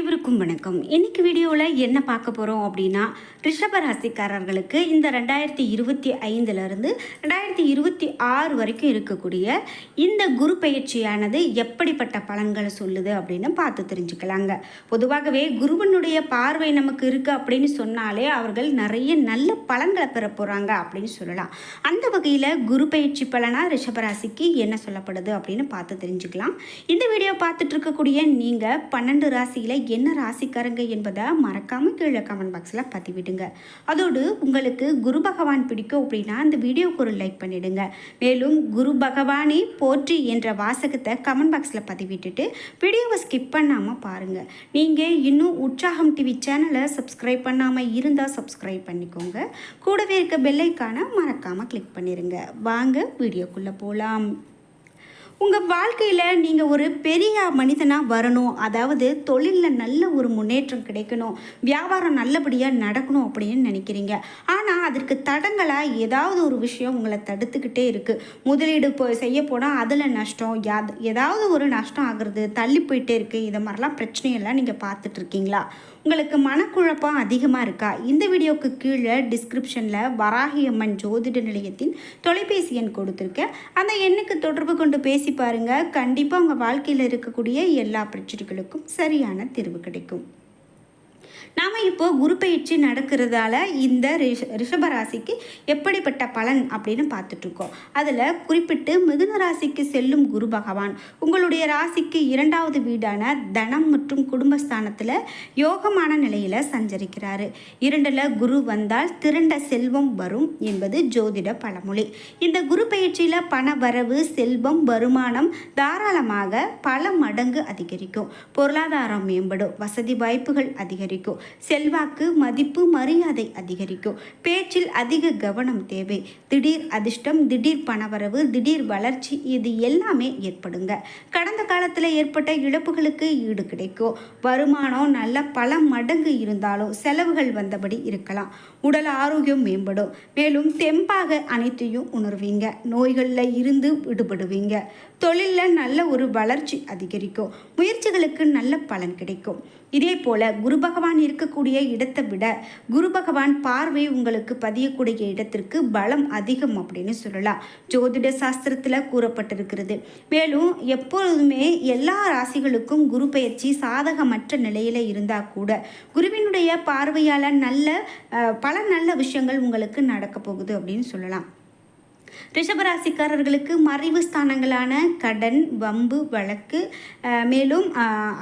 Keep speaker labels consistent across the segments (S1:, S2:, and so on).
S1: அனைவருக்கும் வணக்கம். இன்னைக்கு வீடியோவில் என்ன பார்க்க போகிறோம் அப்படின்னா ரிஷப ராசிக்காரர்களுக்கு இந்த ரெண்டாயிரத்தி இருபத்தி ஐந்துலேருந்து ரெண்டாயிரத்தி இருபத்தி ஆறு வரைக்கும் இருக்கக்கூடிய இந்த குரு பயிற்சியானது எப்படிப்பட்ட பலன்களை சொல்லுது அப்படின்னு பார்த்து தெரிஞ்சுக்கலாங்க. பொதுவாகவே குருவனுடைய பார்வை நமக்கு இருக்குது அப்படின்னு சொன்னாலே அவர்கள் நிறைய நல்ல பலன்களை பெற போகிறாங்க அப்படின்னு சொல்லலாம். அந்த வகையில் குரு பயிற்சி பலனா ரிஷபராசிக்கு என்ன சொல்லப்படுது அப்படின்னு பார்த்து தெரிஞ்சுக்கலாம். இந்த வீடியோ பார்த்துட்டு இருக்கக்கூடிய நீங்கள் பன்னெண்டு ராசியில் என்ன ராசிக்காரங்க என்பதை மறக்காமல் கீழே கமெண்ட் பாக்ஸில் பதிவிடுங்க. அதோடு உங்களுக்கு குரு பகவான் பிடிக்கும் அப்படின்னா அந்த வீடியோக்கு ஒரு லைக் பண்ணிடுங்க. மேலும் குரு பகவானே போற்றி என்ற வாசகத்தை கமெண்ட் பாக்ஸில் பதிவிட்டுட்டு வீடியோவை ஸ்கிப் பண்ணாமல் பாருங்கள் நீங்கள் இன்னும் உற்சாகம் டிவி சேனலை சப்ஸ்கிரைப் பண்ணாமல் இருந்தால் சப்ஸ்கிரைப் பண்ணிக்கோங்க. கூடவே இருக்க பெல்லைக்கான மறக்காமல் கிளிக் பண்ணிடுங்க வாங்க வீடியோக்குள்ளே போகலாம் உங்கள் வாழ்க்கையில் நீங்கள் ஒரு பெரிய மனிதனாக வரணும். அதாவது தொழிலில் நல்ல ஒரு முன்னேற்றம் கிடைக்கணும். வியாபாரம் நல்லபடியாக நடக்கணும் அப்படின்னு நினைக்கிறீங்க. ஆனால் அதற்கு தடங்களாக ஏதாவது ஒரு விஷயம் உங்களை தடுத்துக்கிட்டே இருக்குது முதலீடு போ செய்ய போனால் அதில் நஷ்டம் யாது ஏதாவது ஒரு நஷ்டம் ஆகிறது தள்ளி போயிட்டே இருக்குது இதை மாதிரிலாம் பிரச்சனையெல்லாம் நீங்கள் பார்த்துட்ருக்கீங்களா உங்களுக்கு மனக்குழப்பம் அதிகமாக இருக்கா? இந்த வீடியோவுக்கு கீழே டிஸ்கிரிப்ஷனில் வராகி அம்மன் ஜோதிட நிலையத்தின் தொலைபேசி எண் கொடுத்துருக்கேன். அந்த எண்ணுக்கு தொடர்பு கொண்டு பேசி பாருங்கள் கண்டிப்பாக உங்கள் வாழ்க்கையில் இருக்கக்கூடிய எல்லா பிரச்சனைகளுக்கும் சரியான தீர்வு கிடைக்கும். நாம் இப்போ குரு பயிற்சி நடக்கிறதால இந்த ரிஷ ரிஷபராசிக்கு எப்படிப்பட்ட பலன் அப்படின்னு பார்த்துட்ருக்கோம். அதில் குறிப்பிட்டு மிதுன ராசிக்கு செல்லும் குரு பகவான் உங்களுடைய ராசிக்கு இரண்டாவது வீடான தனம் மற்றும் குடும்பஸ்தானத்தில் யோகமான நிலையில் சஞ்சரிக்கிறாரு. இரண்டில் குரு வந்தால் திரண்ட செல்வம் வரும் என்பது ஜோதிட பழமொழி. இந்த குரு பயிற்சியில் பண வரவு செல்வம் வருமானம் தாராளமாக பல மடங்கு அதிகரிக்கும். பொருளாதாரம் மேம்படும் வசதி வாய்ப்புகள் அதிகரிக்கும். செல்வாக்கு மதிப்பு மரியாதை அதிகரிக்கும். பேச்சில் அதிக கவனம் தேவை. திடீர் அதிர்ஷ்டம் திடீர் பணவரவு திடீர் வளர்ச்சி இது எல்லாமே ஏற்படுங்க. கடந்த காலத்தில் ஏற்பட்ட இழப்புகளுக்கு ஈடு கிடைக்கும். வருமானம் நல்ல பல மடங்கு இருந்தாலும் செலவுகள் வந்தபடி இருக்கலாம். உடல் ஆரோக்கியம் மேம்படும். மேலும் தெம்பாக அனைத்தையும் உணர்வீங்க. நோய்களில் இருந்து விடுபடுவீங்க. தொழிலில் நல்ல ஒரு வளர்ச்சி அதிகரிக்கும். முயற்சிகளுக்கு நல்ல பலன் கிடைக்கும். இதே போல குரு பகவான் இருக்கக்கூடிய இடத்தை விட குரு பகவான் பார்வை உங்களுக்கு பதியக்கூடிய இடத்திற்கு பலம் அதிகம் அப்படின்னு சொல்லலாம். ஜோதிட சாஸ்திரத்தில் கூறப்பட்டிருக்கிறது. மேலும் எப்பொழுதுமே எல்லா ராசிகளுக்கும் குரு பயிற்சி சாதகமற்ற நிலையில் இருந்தால் கூட குருவினுடைய பார்வையால் நல்ல பல நல்ல விஷயங்கள் உங்களுக்கு நடக்க போகுது அப்படின்னு சொல்லலாம். ரிஷபராசிக்காரர்களுக்கு மறைவு ஸ்தானங்களான கடன் வம்பு வழக்கு மேலும்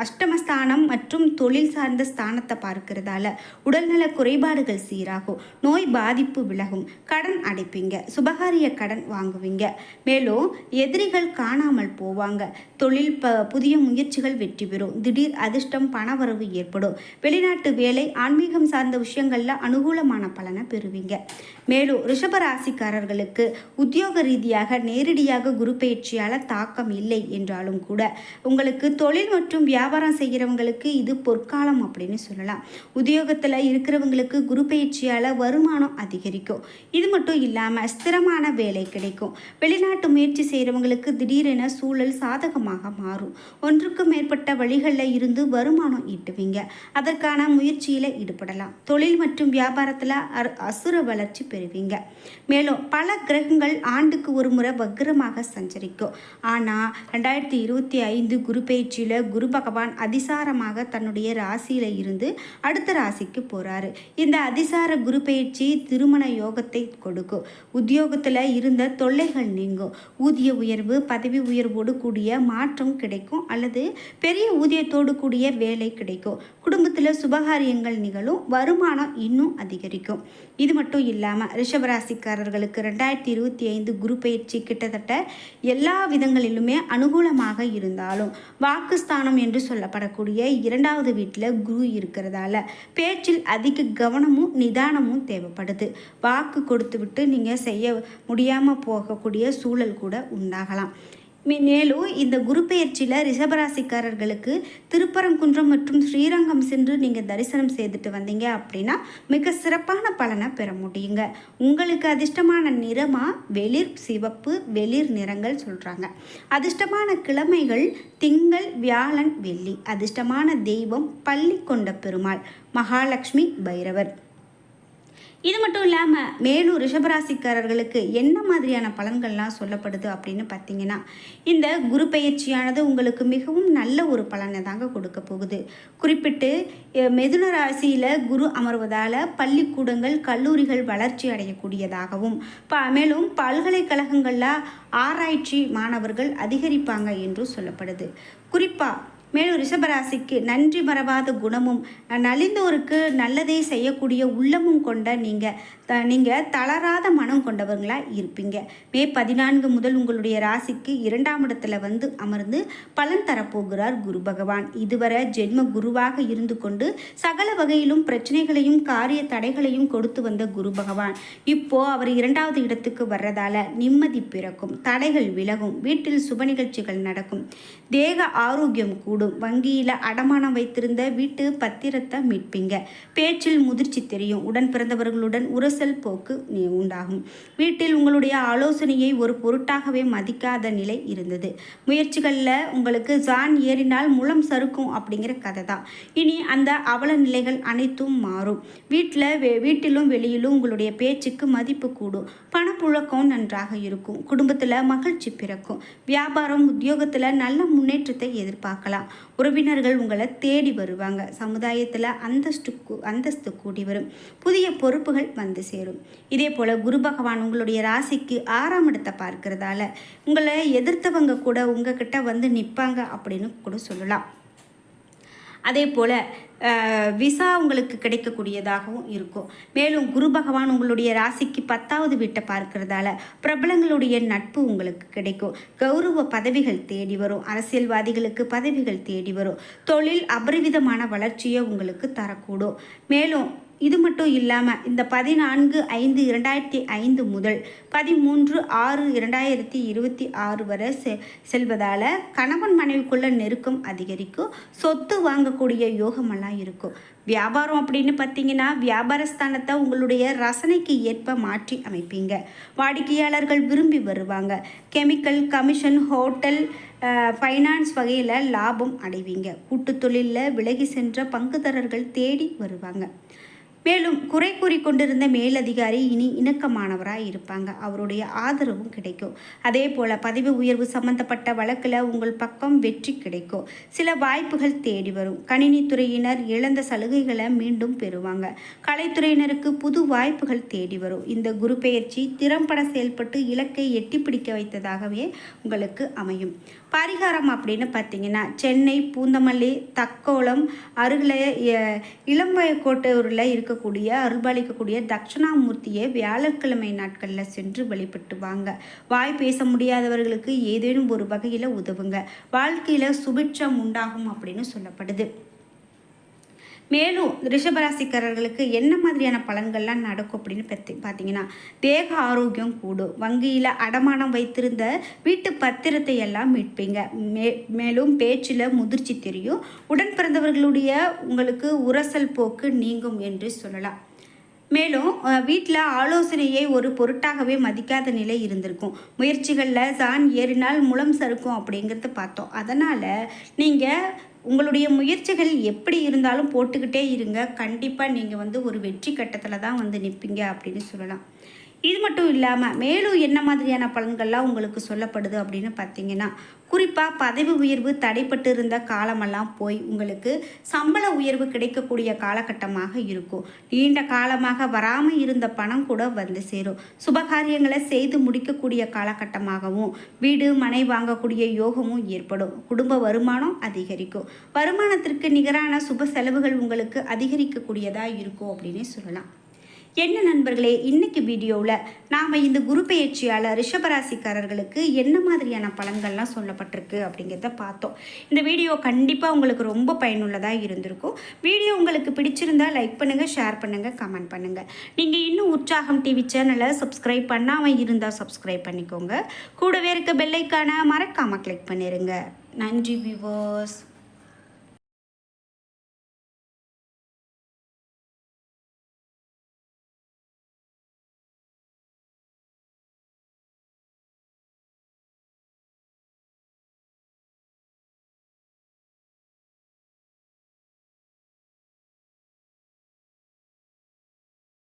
S1: அஷ்டமஸ்தானம் மற்றும் தொழில் சார்ந்த ஸ்தானத்தை பார்க்கறதால உடல்நல குறைபாடுகள் சீராகும் நோய் பாதிப்பு விலகும். கடன் அடைப்பீங்க சுபகாரிய கடன் வாங்குவீங்க. மேலும் எதிரிகள் காணாமல் போவாங்க. தொழில் ப புதிய முயற்சிகள் வெற்றி பெறும். திடீர் அதிர்ஷ்டம் பணவரவு ஏற்படும். வெளிநாட்டு வேலை ஆன்மீகம் சார்ந்த விஷயங்களில் அனுகூலமான பலனை பெறுவீங்க. மேலும் ரிஷபராசிக்காரர்களுக்கு உத்தியோக ரீதியாக நேரடியாக குரு பயிற்சியால் தாக்கம் இல்லை என்றாலும் கூட உங்களுக்கு தொழில் மற்றும் வியாபாரம் செய்கிறவங்களுக்கு இது பொற்காலம் அப்படின்னு சொல்லலாம். உத்தியோகத்தில் இருக்கிறவங்களுக்கு குரு பயிற்சியால் வருமானம் அதிகரிக்கும். இது மட்டும் இல்லாமல் ஸ்திரமான வேலை கிடைக்கும். வெளிநாட்டு முயற்சி செய்கிறவங்களுக்கு திடீரென சூழல் சாதகமாக மாறும். ஒன்றுக்கு மேற்பட்ட வழிகளில் இருந்து வருமானம் ஈட்டுவீங்க. அதற்கான முயற்சியில் ஈடுபடலாம். தொழில் மற்றும் வியாபாரத்தில் அசுர வளர்ச்சி பெறுவீங்க. மேலும் பல கிரகங்கள் ஆண்டுக்கு ஒரு முறை வக்ரமாக சஞ்சரிக்கும். ஆனால் ரெண்டாயிரத்தி இருபத்தி ஐந்து குரு பயிற்சியில் குரு பகவான் அதிசாரமாக தன்னுடைய ராசியில் இருந்து அடுத்த ராசிக்கு போகிறாரு இந்த அதிசார குரு பயிற்சி திருமண யோகத்தை கொடுக்கும். உத்தியோகத்தில் இருந்த தொல்லைகள் நீங்கும். ஊதிய உயர்வு பதவி உயர்வோடு கூடிய மாற்றம் கிடைக்கும் அல்லது பெரிய ஊதியத்தோடு கூடிய வேலை கிடைக்கும். குடும்பத்தில் சுபகாரியங்கள் நிகழும் வருமானம் இன்னும் அதிகரிக்கும். இது மட்டும் இல்லாமல் ரிஷபராசிக்காரர்களுக்கு ரெண்டாயிரத்தி இருபத்தி ஐந்து குரு பயிற்சி கிட்டத்தட்ட எல்லா விதங்களிலுமே அனுகூலமாக இருந்தாலும் வாக்குஸ்தானம் என்று சொல்லப்படக்கூடிய இரண்டாவது வீட்டில் குரு இருக்கிறதால பேச்சில் அதிக கவனமும் நிதானமும் தேவைப்படுது. வாக்கு கொடுத்து விட்டு நீங்கள் செய்ய முடியாமல் போகக்கூடிய சூழல் கூட உண்டாகலாம். மேலும் இந்த குரு பெயர்ச்சியில் ரிஷபராசிக்காரர்களுக்கு திருப்பரங்குன்றம் மற்றும் ஸ்ரீரங்கம் சென்று நீங்கள் தரிசனம் செய்துட்டு வந்தீங்க அப்படின்னா மிக சிறப்பான பலனை பெற முடியுங்க. உங்களுக்கு அதிர்ஷ்டமான நிறமாக வெளிர் சிவப்பு வெளிர் நிறங்கள் சொல்கிறாங்க அதிர்ஷ்டமான கிழமைகள் திங்கள் வியாழன் வெள்ளி. அதிர்ஷ்டமான தெய்வம் பள்ளி கொண்ட பெருமாள் மகாலட்சுமி பைரவர். இது மட்டும் இல்லாமல் மேலும் ரிஷபராசிக்காரர்களுக்கு என்ன மாதிரியான பலன்கள்லாம் சொல்லப்படுது அப்படின்னு பார்த்தீங்கன்னா இந்த குரு பயிற்சியானது உங்களுக்கு மிகவும் நல்ல ஒரு பலனை தாங்க கொடுக்க போகுது. குறிப்பிட்டு மிதுன ராசியில் குரு அமர்வதால் பள்ளிக்கூடங்கள் கல்லூரிகள் வளர்ச்சி அடையக்கூடியதாகவும் ப மேலும் பல்கலைக்கழகங்களில் ஆராய்ச்சி மாணவர்கள் அதிகரிப்பாங்க என்றும் சொல்லப்படுது. குறிப்பாக மேலும் ரிஷபராசிக்கு நன்றி மறவாத குணமும் நலிந்தோருக்கு நல்லதே செய்யக்கூடிய உள்ளமும் கொண்ட நீங்கள் த நீங்கள் தளராத மனம் கொண்டவங்களாக இருப்பீங்க. மே பதினான்கு முதல் உங்களுடைய ராசிக்கு இரண்டாம் இடத்துல வந்து அமர்ந்து பலன் தரப்போகிறார் குரு பகவான். இதுவரை ஜென்ம குருவாக இருந்து கொண்டு சகல வகையிலும் பிரச்சனைகளையும் காரிய தடைகளையும் கொடுத்து வந்த குரு பகவான். இப்போ அவர் இரண்டாவது இடத்துக்கு வர்றதால நிம்மதி பிறக்கும் தடைகள் விலகும் வீட்டில் சுப நிகழ்ச்சிகள் நடக்கும் தேக ஆரோக்கியம் கூட கூடும். வங்கியில் அடமானம் வைத்திருந்த வீட்டு பத்திரத்தை மீட்பீங்க. பேச்சில் முதிர்ச்சி தெரியும். உடன் பிறந்தவர்களுடன் உரசல் போக்கு உண்டாகும். வீட்டில் உங்களுடைய ஆலோசனையை ஒரு பொருட்டாகவே மதிக்காத நிலை இருந்தது. முயற்சிகளில் உங்களுக்கு ஜான் ஏறினால் முளம் சறுக்கும் அப்படிங்கிற கதை தான் இனி அந்த அவல நிலைகள் அனைத்தும் மாறும். வீட்டில் வீட்டிலும் வெளியிலும் உங்களுடைய பேச்சுக்கு மதிப்பு கூடும். பணப்புழக்கம் நன்றாக இருக்கும். குடும்பத்தில் மகிழ்ச்சி பிறக்கும். வியாபாரம் உத்தியோகத்தில் நல்ல முன்னேற்றத்தை எதிர்பார்க்கலாம். உறவினர்கள் உங்களை தேடி வருவாங்க. சமுதாயத்தில் அந்தஸ்து கூ- அந்தஸ்து கூடி வரும். புதிய பொறுப்புகள் வந்து சேரும். இதே போல் குரு பகவான் உங்களுடைய ராசிக்கு ஆறாம் இடத்தை பார்க்கறதால உங்களை எதிர்த்தவங்க கூட உங்ககிட்ட வந்து நிற்பாங்க அப்படின்னு கூட சொல்லலாம். அதே போல் விசா உங்களுக்கு கிடைக்கக்கூடியதாகவும் இருக்கும். மேலும் குரு பகவான் உங்களுடைய ராசிக்கு பத்தாவது வீட்டை பார்க்கறதால பிரபலங்களுடைய நட்பு உங்களுக்கு கிடைக்கும். கௌரவ பதவிகள் தேடி வரும். அரசியல்வாதிகளுக்கு பதவிகள் தேடி வரும். தொழில் அபரிவிதமான வளர்ச்சியை உங்களுக்கு தரக்கூடும். மேலும் இது மட்டும் இல்லாமல் இந்த பதினான்கு ஐந்து இரண்டாயிரத்தி ஐந்து முதல் பதிமூன்று ஆறு இரண்டாயிரத்தி இருபத்தி ஆறு வரை செ செல்வதால் கணவன் மனைவிக்குள்ள நெருக்கம் அதிகரிக்கும் சொத்து வாங்கக்கூடிய யோகமெல்லாம் இருக்கும். வியாபாரம் அப்படின்னு பார்த்தீங்கன்னா வியாபாரஸ்தானத்தை உங்களுடைய ரசனைக்கு ஏற்ப மாற்றி அமைப்பீங்க. வாடிக்கையாளர்கள் விரும்பி வருவாங்க. கெமிக்கல் கமிஷன் ஹோட்டல் ஃபைனான்ஸ் வகையில் லாபம் அடைவீங்க. கூட்டுத் தொழிலில் விலகி சென்ற பங்குதாரர்கள் தேடி வருவாங்க. மேலும் குறை கூறி கொண்டிருந்த மேலதிகாரி இனி இணக்கமானவராக இருப்பாங்க. அவருடைய ஆதரவும் கிடைக்கும். அதே போல் பதவி உயர்வு சம்பந்தப்பட்ட வழக்கில் உங்கள் பக்கம் வெற்றி கிடைக்கும். சில வாய்ப்புகள் தேடி வரும். கணினித்துறையினர் இழந்த சலுகைகளை மீண்டும் பெறுவாங்க. கலைத்துறையினருக்கு புது வாய்ப்புகள் தேடி வரும். இந்த குரு பெயர்ச்சி திறம்பட செயல்பட்டு இலக்கை எட்டி பிடிக்க வைத்ததாகவே உங்களுக்கு அமையும். பரிகாரம் அப்படின்னு பார்த்தீங்கன்னா சென்னை பூந்தமல்லி தக்கோலம் அருகில் இளம்பயக்கோட்டையூரில் இருக்கக்கூடிய அருள்பாலிக்கக்கூடிய தட்சிணாமூர்த்தியை வியாழக்கிழமை நாட்களில் சென்று வழிபட்டு வாங்க வாய் பேச முடியாதவர்களுக்கு ஏதேனும் ஒரு வகையில் உதவுங்க. வாழ்க்கையில் சுபிட்சம் உண்டாகும் அப்படின்னு சொல்லப்படுது. மேலும் ரிஷபராசிக்காரர்களுக்கு என்ன மாதிரியான பலன்கள்லாம் நடக்கும் அப்படின்னு பத்தி பார்த்தீங்கன்னா தேக ஆரோக்கியம் கூடும். வங்கியில் அடமானம் வைத்திருந்த வீட்டு பத்திரத்தை எல்லாம் மீட்பீங்க. மே மேலும் பேச்சில் முதிர்ச்சி தெரியும். உடன் பிறந்தவர்களுடைய உங்களுக்கு உரசல் போக்கு நீங்கும் என்று சொல்லலாம். மேலும் வீட்டில் ஆலோசனையை ஒரு பொருட்டாகவே மதிக்காத நிலை இருந்திருக்கும். முயற்சிகளில் சான் ஏறினால் முளம் சறுக்கும் அப்படிங்கிறத பார்த்தோம். அதனால் நீங்கள் உங்களுடைய முயற்சிகள் எப்படி இருந்தாலும் போட்டுக்கிட்டே இருங்க. கண்டிப்பாக நீங்கள் வந்து ஒரு வெற்றி கட்டத்தில் தான் வந்து நிற்பீங்க அப்படின்னு சொல்லலாம். இது மட்டும் இல்லாமல் மேலும் என்ன மாதிரியான பலன்கள்லாம் உங்களுக்கு சொல்லப்படுது அப்படின்னு பார்த்தீங்கன்னா குறிப்பாக பதவி உயர்வு தடைப்பட்டு இருந்த காலமெல்லாம் போய் உங்களுக்கு சம்பள உயர்வு கிடைக்கக்கூடிய காலகட்டமாக இருக்கும். நீண்ட காலமாக வராமல் இருந்த பணம் கூட வந்து சேரும். சுபகாரியங்களை செய்து முடிக்கக்கூடிய காலகட்டமாகவும் வீடு மனை வாங்கக்கூடிய யோகமும் ஏற்படும். குடும்ப வருமானம் அதிகரிக்கும். வருமானத்திற்கு நிகரான சுப செலவுகள் உங்களுக்கு அதிகரிக்கக்கூடியதாக இருக்கும் அப்படின்னே சொல்லலாம். என்ன நண்பர்களே இன்னைக்கு வீடியோவில் நாம் இந்த குரு பயிற்சியால் ரிஷபராசிக்காரர்களுக்கு என்ன மாதிரியான பலன்கள்லாம் சொல்லப்பட்டிருக்கு அப்படிங்கிறத பார்த்தோம். இந்த வீடியோ கண்டிப்பாக உங்களுக்கு ரொம்ப பயனுள்ளதாக இருந்திருக்கும். வீடியோ உங்களுக்கு பிடிச்சிருந்தா லைக் பண்ணுங்கள் ஷேர் பண்ணுங்கள் கமெண்ட் பண்ணுங்கள் நீங்கள் இன்னும் உற்சாகம் டிவி சேனலை சப்ஸ்கிரைப் பண்ணாமல் இருந்தால் சப்ஸ்கிரைப் பண்ணிக்கோங்க. கூடவே இருக்க பெல்லைக்கான மறக்காமல் கிளிக் பண்ணிடுங்க நன்றி விவோஸ்